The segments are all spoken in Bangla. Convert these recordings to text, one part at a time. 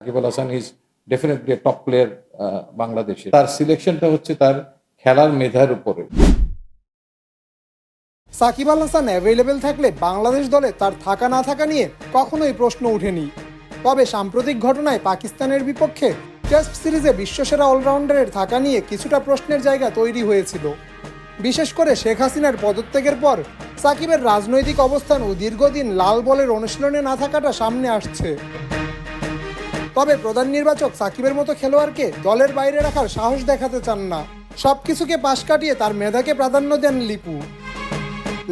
Shakib Al Hasan is definitely top player বাংলাদেশে তার সিলেকশনটা হচ্ছে তার খেলার মেধার উপরে। সাকিব আল হাসান অ্যাভেলেবেল থাকলে বাংলাদেশ দলে তার থাকা না থাকা নিয়ে কখনোই প্রশ্ন ওঠেনি। তবে সাম্প্রতিক ঘটনায় পাকিস্তানের বিপক্ষে টেস্ট সিরিজে বিশ্বসেরা অলরাউন্ডারের থাকা নিয়ে কিছুটা প্রশ্নের জায়গা তৈরি হয়েছিল। বিশেষ করে শেখ হাসিনার পদত্যাগের পর সাকিবের রাজনৈতিক অবস্থান ও দীর্ঘদিন লাল বলের অনুশীলনে না থাকাটা সামনে আসছে। তবে প্রধান নির্বাচক সাকিবের মতো খেলোয়াড়কে দলের বাইরে রাখার সাহস দেখাতে চান না। সবকিছুকে পাশ কাটিয়ে তার মেধাকে প্রাধান্য দেন লিপু।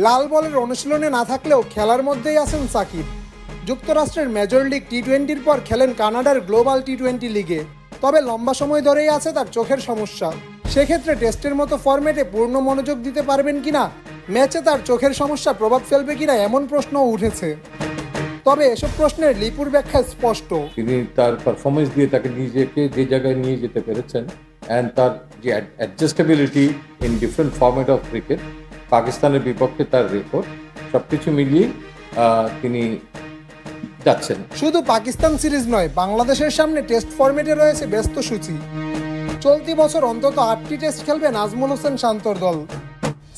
লাল বলের অনুশীলনে না থাকলেও খেলার মধ্যেই আছেন সাকিব। যুক্তরাষ্ট্রের মেজর লিগ টি টোয়েন্টির পর খেলেন কানাডার গ্লোবাল টি টোয়েন্টি লিগে। তবে লম্বা সময় ধরেই আছে তার চোখের সমস্যা। সেক্ষেত্রে টেস্টের মতো ফরম্যাটে পূর্ণ মনোযোগ দিতে পারবেন কিনা, ম্যাচে তার চোখের সমস্যা প্রভাব ফেলবে কিনা এমন প্রশ্নও উঠেছে। তবে এসব প্রশ্নের লিপুর ব্যাখ্যা স্পষ্ট। তিনি তার পারফরমেন্স দিয়ে তাকে নিজেকে যে জায়গায় নিয়ে যেতে পেরেছেন অ্যান্ড তার যে adjustability in different format of cricket পাকিস্তানের বিপক্ষে তার রেকর্ড সব কিছু মিলিয়ে তিনি যাচ্ছেন। শুধু পাকিস্তান সিরিজ নয় বাংলাদেশের সামনে টেস্ট ফরম্যাটে রয়েছে ব্যস্ত সূচি। চলতি বছর অন্তত আটটি টেস্ট খেলবে নাজমুল হোসেন শান্তর দল।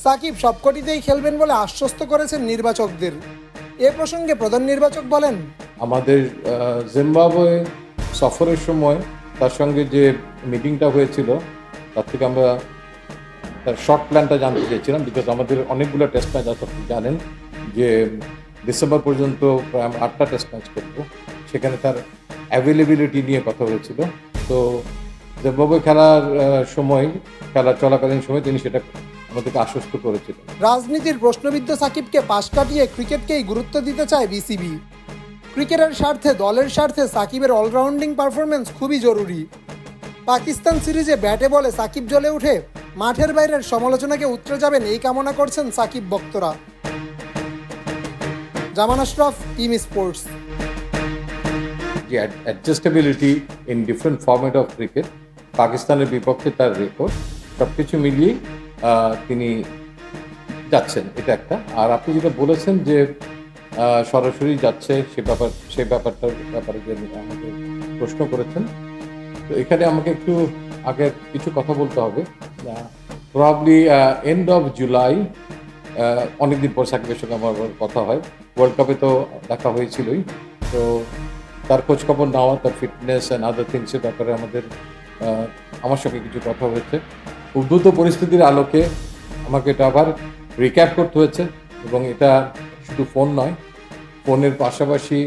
সাকিব সবকটিতেই খেলবেন বলে আশ্বস্ত করেছেন নির্বাচকদের। এ প্রসঙ্গে প্রধান নির্বাচক বলেন, আমাদের জিম্বাবুয়ে সফরের সময় তার সঙ্গে যে মিটিংটা হয়েছিল, তার থেকে আমরা তার শর্ট প্ল্যানটা জানতে চেয়েছিলাম বিকজ আমাদের অনেকগুলো টেস্ট ম্যাচ আপনি জানেন যে ডিসেম্বর পর্যন্ত প্রায় আমরা আটটা টেস্ট ম্যাচ করব। সেখানে তার অ্যাভেলেবিলিটি নিয়ে কথা হয়েছিল। তো জিম্বাবুয়ে খেলার সময়, খেলা চলাকালীন সময় তিনি সেটা আমাদেরকে আশ্বস্ত করেছিলেন রাজনীতির প্রশ্নবিদ্ধ সাকিবকে পাশ কাটিয়ে ক্রিকেটকেই গুরুত্ব দিতে চায় বিসিবি। ক্রিকেটের স্বার্থে দলের স্বার্থে সাকিবের অলরাউন্ডিং পারফরমেন্স খুবই জরুরি। পাকিস্তান সিরিজে ব্যাটে বলে সাকিব জ্বলে উঠে মাঠের বাইরের সমালোচনাকে উতরে যাবেন এই কামনা করছেন সাকিব ভক্তরা। Zaman Ashraf team sports adjustability in different format of cricket পাকিস্তানের বিপক্ষে তার রেকর্ড সব কিছু মিলিয়ে তিনি যাচ্ছেন, এটা একটা। আর আপনি যেটা বলেছেন যে সরাসরি যাচ্ছে সে ব্যাপার, সে ব্যাপারটার ব্যাপারে যে আমাকে প্রশ্ন করেছেন, তো এখানে আমাকে একটু আগে কিছু কথা বলতে হবে। প্রবাবলি এন্ড অফ জুলাই অনেকদিন পর সাকিবের সঙ্গে আমার কথা হয়। ওয়ার্ল্ড কাপে তো দেখা হয়েছিলই, তো তার খোঁজখবর নেওয়া, তার ফিটনেস অ্যান্ড আদার থিংসের ব্যাপারে আমাদের আমার সঙ্গে কিছু কথা হয়েছে। উদ্ভূত পরিস্থিতির আলোকে আমাকে এটা আবার রিক্যাপ করতে হয়েছে এবং এটা শুধু ফোন নয় ফোনের পাশাপাশি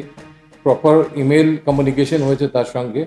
প্রপার ইমেল কমিউনিকেশন হয়েছে তার সঙ্গে।